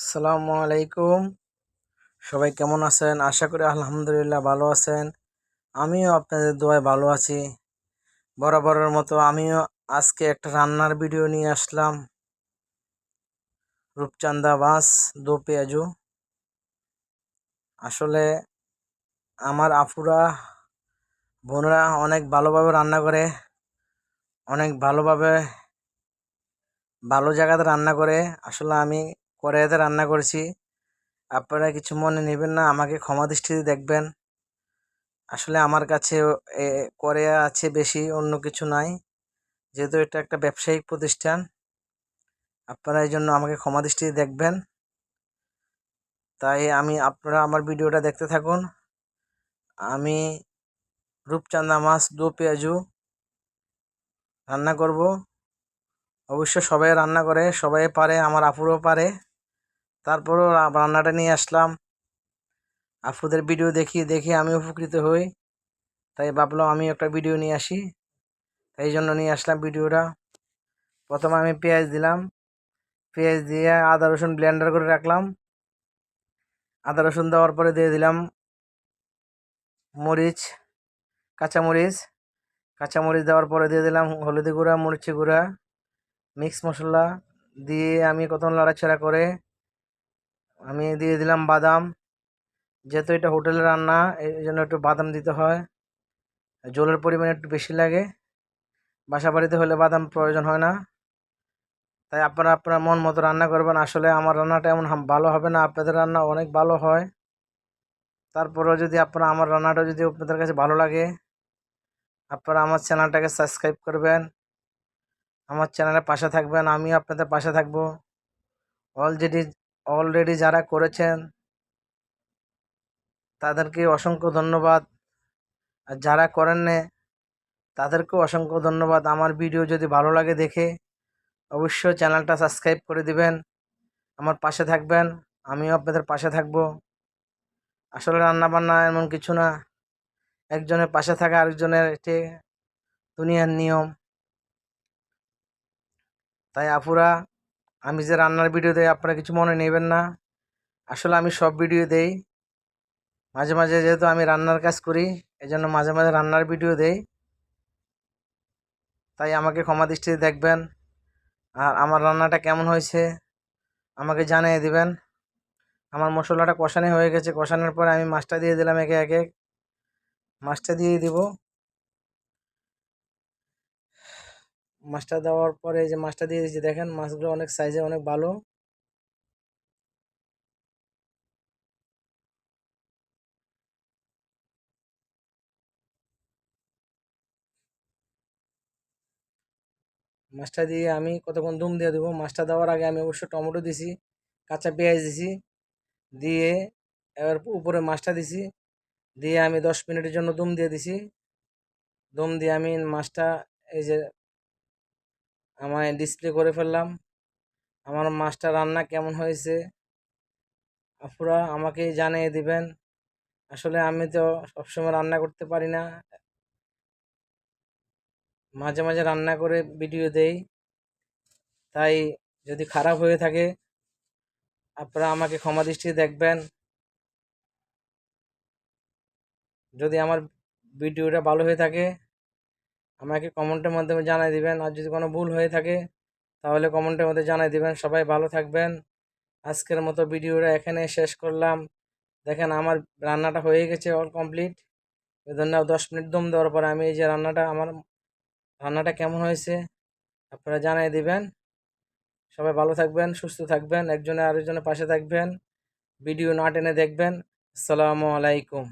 আসসালামু আলাইকুম। সবাই কেমন আছেন? আশা করি আলহামদুলিল্লাহ ভালো আছেন। আমিও আপনাদের দোয়ায় ভালো আছি। বরাবরের মতো আমিও আজকে একটা রান্নার ভিডিও নিয়ে আসলাম। রূপচান্দা বাস দো পেঁয়াজু। আসলে আমার আফুরা বোনরা অনেক ভালোভাবে রান্না করে, অনেক ভালোভাবে ভালো জায়গাতে রান্না করে। আসলে আমি কড়াইতে রান্না করেছি। আপনারা কিছু মনে নেবেন না, আমাকে ক্ষমা দৃষ্টিতে দেখবেন। আসলে আমার কাছে কড়াইয়া আছে বেশি, অন্য কিছু নাই। যেহেতু এটা একটা ব্যবসায়িক প্রতিষ্ঠান, আপনারা এই জন্য আমাকে ক্ষমা দৃষ্টিতে দেখবেন। তাই আমি, আপনারা আমার ভিডিওটা দেখতে থাকুন। আমি রূপচান্দা মাছ, দু পেঁয়াজু রান্না করব। অবশ্য সবাই রান্না করে, সবাই পারে, আমার আপুরও পারে। তারপরও রান্নাটা নিয়ে আসলাম। আপুদের ভিডিও দেখি দেখে আমি উপকৃত হই। তাই ভাবলাম আমি একটা ভিডিও নিয়ে আসি। এই জন্য নিয়ে আসলাম ভিডিওটা প্রথমে আমি পেঁয়াজ দিলাম। পেঁয়াজ দিয়ে আদা, রসুন ব্লেন্ডার করে রাখলাম। আদা, রসুন দেওয়ার পরে দিয়ে দিলাম মরিচ, কাঁচামরিচ। কাঁচামরিচ দেওয়ার পরে দিয়ে দিলাম হলুদি গুঁড়া মরিচি গুঁড়া মিক্স মশলা দিয়ে আমি কত নাড়াচাড়া করে আমি দিয়ে দিলাম বাদাম। যেহেতু এটা হোটেলে রান্না এই জন্য একটু বাদাম দিতে হয়। জলের পরিমাণ একটু বেশি লাগে। বাসা বাড়িতে হলে বাদাম প্রয়োজন হয় না। তাই আপনারা আপনার মন মতো রান্না করবেন। আসলে আমার রান্নাটা এমন ভালো হবে না। আপনাদের রান্না অনেক ভালো হয়। তারপরেও যদি আপনারা আমার রান্নাটা যদি আপনাদের কাছে ভালো লাগে, আপনারা আমার চ্যানেলটাকে সাবস্ক্রাইব করবেন। আমার চ্যানেলের পাশে থাকবেন। আমি আপনাদের পাশে থাকব। অলরেডি অলরেডি যারা করেছেন, তাদেরকে অসংখ্য ধন্যবাদ। আর যারা করেন নে, তাদেরকেও অসংখ্য ধন্যবাদ। আমার ভিডিও যদি ভালো লাগে দেখে, অবশ্যই চ্যানেলটা সাবস্ক্রাইব করে দিবেন। আমার পাশে থাকবেন, আমিও আপনাদের পাশে থাকব। আসলে রান্নাবান্না এমন কিছু না। একজনের পাশে থাকা আরেকজনের এটি দুনিয়ার নিয়ম। তাই আপুরা আমি যে রান্নার ভিডিও দেই, আপনারা কিছু মনে নেবেন না। আসলে আমি সব ভিডিও দেই। মাঝে মাঝে যেহেতু আমি রান্নার কাজ করি এই জন্য মাঝে মাঝে রান্নার ভিডিও দেই। তাই আমাকে ক্ষমা দৃষ্টিতে দেখবেন। আর আমার রান্নাটা কেমন হয়েছে, আমাকে জানিয়ে দিবেন। আমার মশলাটা কষানি হয়ে গেছে। কষানোর পরে আমি মাছটা দিয়ে দিলাম একে একে। মাছটা দিয়ে দিব। মাছটা দেওয়ার পরে যে মাছটা দিয়ে দিয়েছি, দেখেন মাছগুলো অনেক সাইজে অনেক ভালো। মাছটা দিয়ে আমি কতক্ষণ দুম দিয়ে দেবো? মাছটা দেওয়ার আগে আমি অবশ্য টমেটো দিছি, কাঁচা পেঁয়াজ দিছি, দিয়ে এবার উপরে মাছটা দিছি, দিয়ে আমি দশ মিনিটের জন্য দুম দিয়ে দিছি। দম দিয়ে আমি মাছটা এই যে আমার ডিসপ্লে করে ফেললাম। আমার মাছটা রান্না কেমন হয়েছে? আপুরা আমাকে জানিয়ে দিবেন। আসলে আমি তো সবসময় রান্না করতে পারি না। মাঝে মাঝে রান্না করে ভিডিও দেই। তাই যদি খারাপ হয়ে থাকে, আপনারা আমাকে ক্ষমা দৃষ্টিতে দেখবেন। যদি আমার ভিডিওটা ভালো হয়ে থাকে আমাকে কমেন্টের মাধ্যমে জানাই দিবেন। আর যদি কোনো ভুল হয়ে থাকে, তাহলে কমেন্টের মধ্যে জানাই দিবেন। সবাই ভালো থাকবেন। আজকের মতো ভিডিওটা এখানে শেষ করলাম। দেখেন আমার রান্নাটা হয়ে গেছে অল কমপ্লিট ধন্যবাদ দশ মিনিট দম দেওয়ার পরে আমি এই যে রান্নাটা, আমার রান্নাটা কেমন হয়েছে, আপনারা জানাই দিবেন। সবাই ভালো থাকবেন, সুস্থ থাকবেন, একজনে আরেকজনের পাশে থাকবেন। ভিডিও না টেনে দেখবেন। আসসালামু আলাইকুম।